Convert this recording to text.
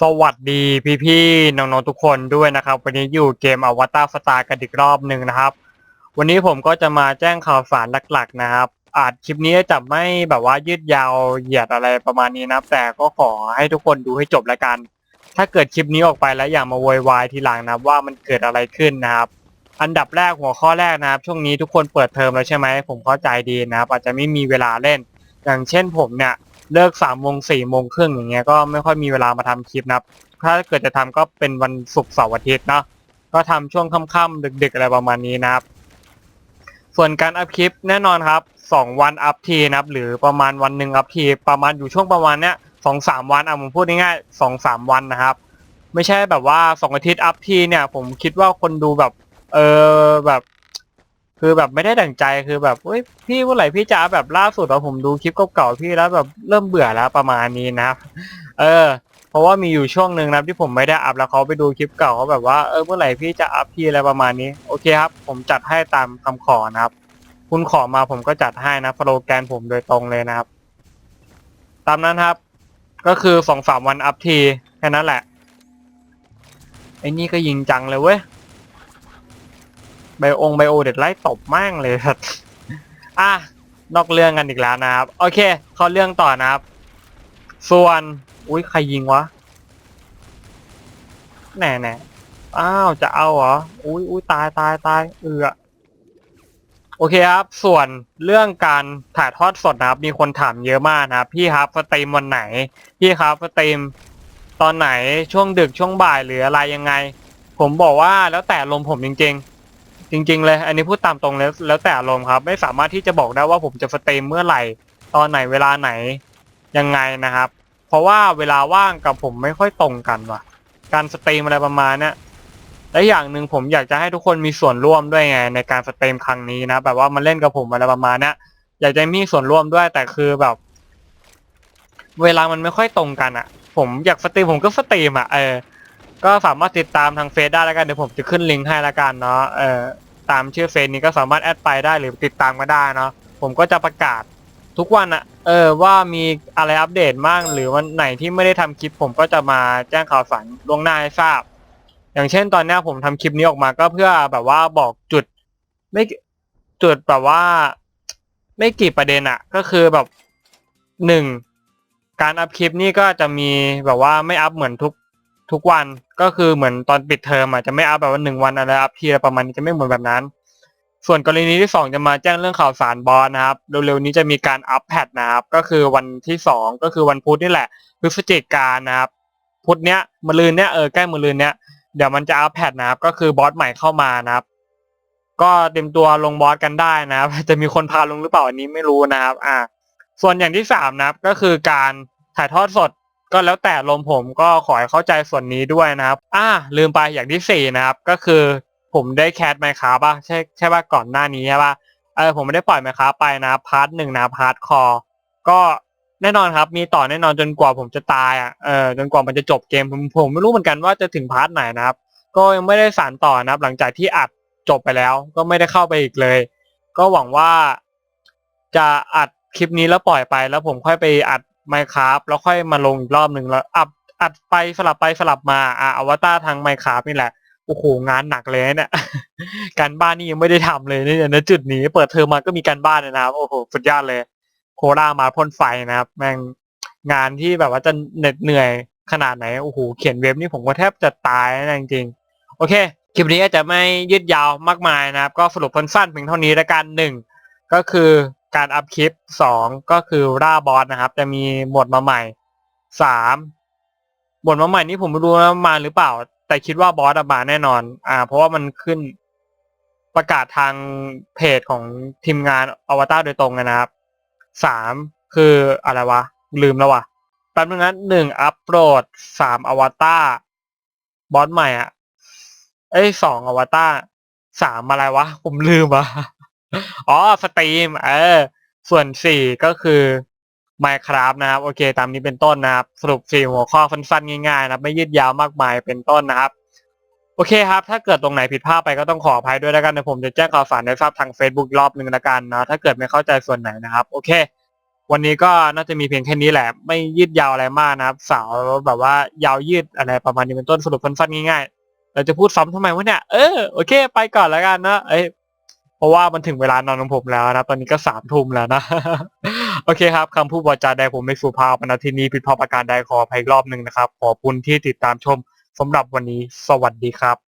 สวัสดีพี่ๆน้องๆทุกคนด้วยนะครับ วันนี้อยู่เกมอวตารสตาร์กันอีกรอบหนึ่งนะครับ วันนี้ผมก็จะมาแจ้งข่าวสารหลักๆ นะครับ อาจคลิปนี้จะไม่แบบว่ายืดยาวเหยียดอะไรประมาณนี้นะแต่ก็ขอให้ทุกคนดูให้จบแล้วกัน ถ้าเกิดคลิปนี้ออกไปแล้วอย่ามาโวยวายทีหลังนะว่ามันเกิดอะไรขึ้นนะครับ อันดับแรกหัวข้อแรกนะครับ ช่วงนี้ทุกคนเปิดเทอมแล้วใช่ไหมผมเข้าใจดีนะครับ อาจจะไม่มีเวลาเล่น อย่างเช่นผมเนี่ย เลิกสามโมงสี่โมงครึ่งอย่างเงี้ยก็ไม่ค่อยมีเวลามาทำคลิปนะครับ ถ้าเกิดจะทำก็เป็นวันศุกร์เสาร์อาทิตย์เนาะก็ทำช่วงค่ำๆดึก ๆ อะไรประมาณนี้นะครับ ส่วนการอัพคลิปแน่นอนครับสองวันอัพทีนะครับ หรือประมาณวันหนึ่งอัพทีประมาณอยู่ช่วงประมาณเนี้ยสองสามวันอะผมพูดง่ายๆสองสามวันนะครับ ไม่ใช่แบบว่าสองอาทิตย์อัพทีเนี่ย ผมคิดว่าคนดูแบบ เออแบบ คือแบบไม่ได้ดั่งใจคือแบบเฮ้ยพี่เมื่อไหร่พี่จะอัพแบบล่าสุดอะผมดูคลิปเก่าๆพี่แล้วแบบเริ่มเบื่อแล้วประมาณนี้นะครับเออ เพราะว่ามีอยู่ช่วงหนึ่งนะที่ผมไม่ได้อัพแล้วเขาไปดูคลิปเก่าเขาแบบว่าเออเมื่อไหร่พี่จะอัพพี่อะไรประมาณนี้โอเคครับ ผมจัดให้ตามคำขอนะครับ คุณขอมาผมก็จัดให้นะโปรแกรมผมโดยตรงเลยนะครับ ตามนั้นครับ ก็คือสองสามวันอัพทีแค่นั้นแหละไอ้นี่ก็ยิงจังเลยเว้ย ไบโองไบโอเด็ดไล่ตบแม่งเลยครับอะนอกเรื่องกันอีกแล้วนะครับ โอเคเข้าเรื่องต่อนะครับ ส่วน อุ้ยใครยิงวะแน่แน่อ้าวจะเอาเหรอ อุ้ยอุ้ยตายตายตายเอือโอเคครับ ส่วนเรื่องการถ่ายทอดสดนะครับ มีคนถามเยอะมากนะครับ พี่ครับสตรีมวันไหน พี่ครับสตรีมตอนไหนช่วงดึกช่วงบ่ายหรืออะไรยังไง ผมบอกว่าแล้วแต่ลมผมจริงๆ จริง ๆ เลย อันนี้พูดตามตรงแล้วแล้วแต่อารมณ์ครับ ไม่สามารถที่จะบอกได้ว่าผมจะสตรีมเมื่อไหร่ ตอนไหนเวลาไหนยังไงนะครับ เพราะว่าเวลาว่างกับผมไม่ค่อยตรงกันว่ะ การสตรีมอะไรประมาณเนี้ยและอย่างหนึ่งผมอยากจะให้ทุกคนมีส่วนร่วมด้วยไง ในการสตรีมครั้งนี้นะแบบว่ามาเล่นกับผมอะไรประมาณเนี้ยอยากจะมีส่วนร่วมด้วยแต่คือแบบ เวลามันไม่ค่อยตรงกันอะผมอยากสตรีมผมก็สตรีมอะเออ ก็สามารถติดตามทางเฟซได้แล้วกันเดี๋ยวผมจะขึ้นลิงก์ให้แล้วกันเนาะเออตามชื่อเฟซนี้ก็สามารถแอดไปได้หรือติดตามก็ได้เนาะผมก็จะประกาศทุกวันอะเออว่ามีอะไรอัปเดตบ้างหรือวันไหนที่ไม่ได้ทำคลิป ผมก็จะมาแจ้งข่าวสารล่วงหน้าให้ทราบ อย่างเช่นตอนนี้ผมทำคลิปนี้ออกมาก็เพื่อแบบว่าบอกจุดไม่จุดแบบว่า ไม่กี่ประเด็นอะก็คือแบบหนึ่งการอัพคลิปนี่ก็จะมีแบบว่าไม่อัพเหมือนทุกทุกวัน ก็คือเหมือนตอนปิดเทอมอะจะไม่อัพแบบว่าหนึ่งวันอะไรอัพทีละประมาณนี้จะไม่เหมือนแบบนั้น ส่วนกรณีที่สองจะมาแจ้งเรื่องข่าวสารบอสนะครับเร็วๆนี้จะมีการอัพแพทนะครับ ก็คือวันที่สองก็คือวันพุธนี่แหละพฤศจิกายนนะครับพุธเนี้ยมะรืนเนี้ยเออใกล้มะรืนเนี้ยเดี๋ยวมันจะอัพแพทนะครับ ก็คือบอสใหม่เข้ามานะครับ ก็เตรียมตัวลงบอสกันได้นะครับ จะมีคนพาลงหรือเปล่าอันนี้ไม่รู้นะครับ อ่า ส่วนอย่างที่สามนะครับ ก็คือการถ่ายทอดสด ก็แล้วแต่ลมผมก็ขอให้เข้าใจส่วนนี้ด้วยนะครับอ่าลืมไปอย่างที่สี่นะครับ ก็คือผมได้แคสไมค์คาป่ะใช่ใช่ป่ะก่อนหน้านี้ใช่ป่ะเออผมไม่ได้ปล่อยไมค์คาไปนะพาร์ทหนึ่งนะพาร์ทคอก็แน่นอนครับ มีต่อแน่นอนจนกว่าผมจะตายอะเออจนกว่ามันจะจบเกมผมผมไม่รู้เหมือนกันว่าจะถึงพาร์ทไหนนะครับ ก็ยังไม่ได้สานต่อนะครับ หลังจากที่อัดจบไปแล้ว ก็ไม่ได้เข้าไปอีกเลย ก็หวังว่าจะอัดคลิปนี้แล้วปล่อยไป แล้วผมค่อยไปอัด ไมค์คราฟแล้วค่อยมาลงอีกรอบหนึ่งแล้วอัดอัดไปสลับไปสลับมาอะอวตารทางไมค์คราฟนี่แหละโอ้โหงานหนักเลยเนี่ยการบ้านนี่ยังไม่ได้ทำเลยเนี่ยในจุดนี้ เปิดเทอมมาก็มีการบ้านนะครับ โอ้โหสุดยอดเลย โครามาพ่นไฟนะครับ แม่งงานที่แบบว่าจะเหน็ดเหนื่อยขนาดไหนโอ้โหเขียนเว็บนี่ผมก็แทบจะตายนะจริงๆโอเคคลิปนี้อาจจะไม่ยืดยาวมากมายนะครับ ก็สรุปสั้นๆเพียงเท่านี้ละกันหนึ่งก็คือ การอัพคลิปสองก็คือร่าบอสนะครับ จะมีหมวดมาใหม่สามหมวดมาใหม่นี้ผมไม่รู้นะมาหรือเปล่า แต่คิดว่าบอสอะมาแน่นอน อ่า เพราะว่ามันขึ้นประกาศทางเพจของทีมงานอวตารโดยตรงนะครับสามคืออะไรวะ ลืมแล้ววะแป๊บนึงนะหนึ่งอัปโหลดสามอวตารบอสใหม่อะ เอ้ยสองอวตารสามอะไรวะ ผมลืมอะ อ๋อสตรีมเออ ส่วนสี่ก็คือ Minecraft นะครับ โอเค ตามนี้เป็นต้นนะครับ สรุปสี่หัวข้อสั้นๆง่ายๆนะครับ ไม่ยืดยาวมากมายเป็นต้นนะครับ โอเคครับ ถ้าเกิดตรงไหนผิดพลาดไปก็ต้องขออภัยด้วยแล้วกันเดี๋ยวผมจะแจ้งข่าวสารในทราบทาง Facebook อีกรอบหนึ่งล้วกันนะถ้าเกิดไม่เข้าใจส่วนไหนนะครับ โอเค วันนี้ก็น่าจะมีเพียงแค่นี้แหละ ไม่ยืดยาวอะไรมากนะครับ สาวแบบว่ายาวยืดอะไรประมาณนี้เป็นต้นสรุปสั้นๆง่ายๆเราจะพูดซ้ำทำไมวะเนี่ยเออโอเค ไปก่อนแล้วกันนะเอ้ย เพราะว่ามันถึงเวลานอนของผมแล้วนะ ตอนนี้ก็สามทุ่มแล้วนะ โอเคครับคำพูดวาจาใดผมไม่สุภาพนะที่นี้ผิดพลาดประการใดขออภัยอีกรอบหนึ่งนะครับ ขอบคุณที่ติดตามชมสำหรับวันนี้ สวัสดีครับ